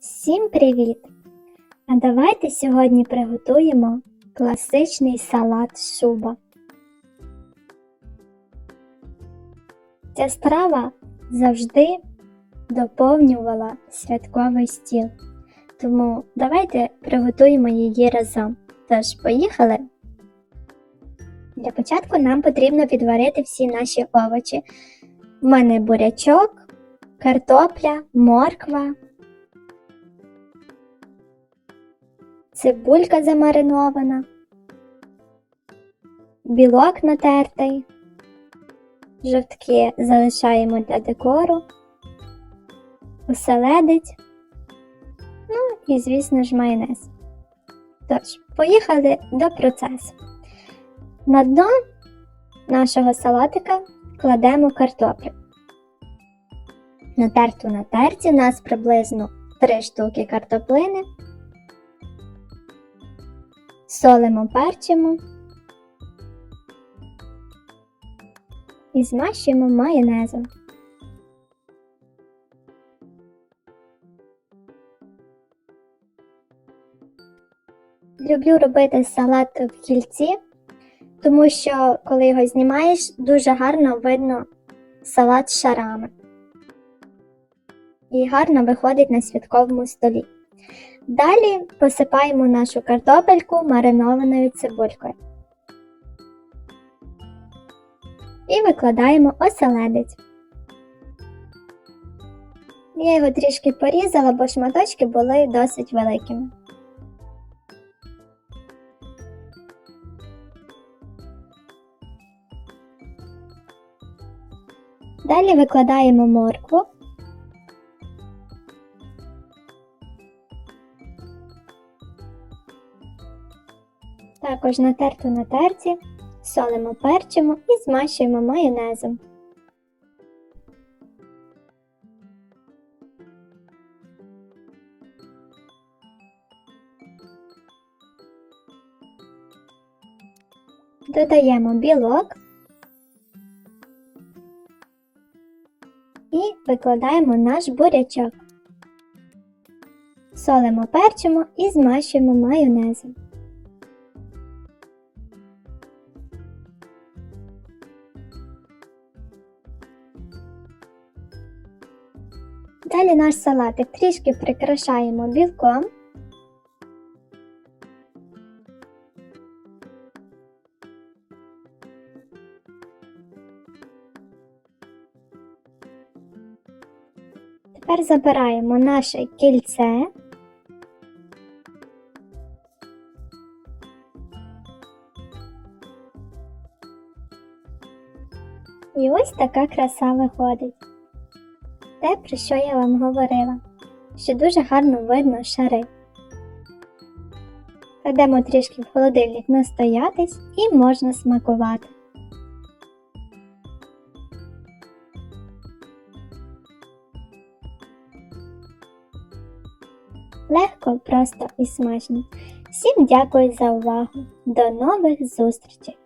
Всім привіт! А давайте сьогодні приготуємо класичний салат шуба. Ця страва завжди доповнювала святковий стіл. Тому давайте приготуємо її разом. Тож, поїхали! Для початку нам потрібно підварити всі наші овочі. В мене бурячок, картопля, морква, цибулька замаринована, білок натертий, жовтки залишаємо для декору, оселедець, ну і, звісно ж, майонез. Тож, поїхали до процесу. На дно нашого салатика кладемо картоплю. Натерту на терці у нас приблизно 3 штуки картоплини. Солимо перчимо і змащуємо майонезом. Люблю робити салат в кільці, тому що коли його знімаєш, дуже гарно видно салат з шарами. І гарно виходить на святковому столі. Далі посипаємо нашу картопельку маринованою цибулькою. І викладаємо оселедець. Я його трішки порізала, бо шматочки були досить великими. Далі викладаємо моркву. Також натерту на терці, солимо перчимо і змащуємо майонезом. Додаємо білок і викладаємо наш бурячок. Солимо перчимо і змащуємо майонезом. Далі наш салатик трішки прикрашаємо білком. Тепер забираємо наше кільце. І ось така краса виходить. Те, про що я вам говорила, що дуже гарно видно шари. Кладемо трішки в холодильник настоятись і можна смакувати. Легко, просто і смачно. Всім дякую за увагу. До нових зустрічей!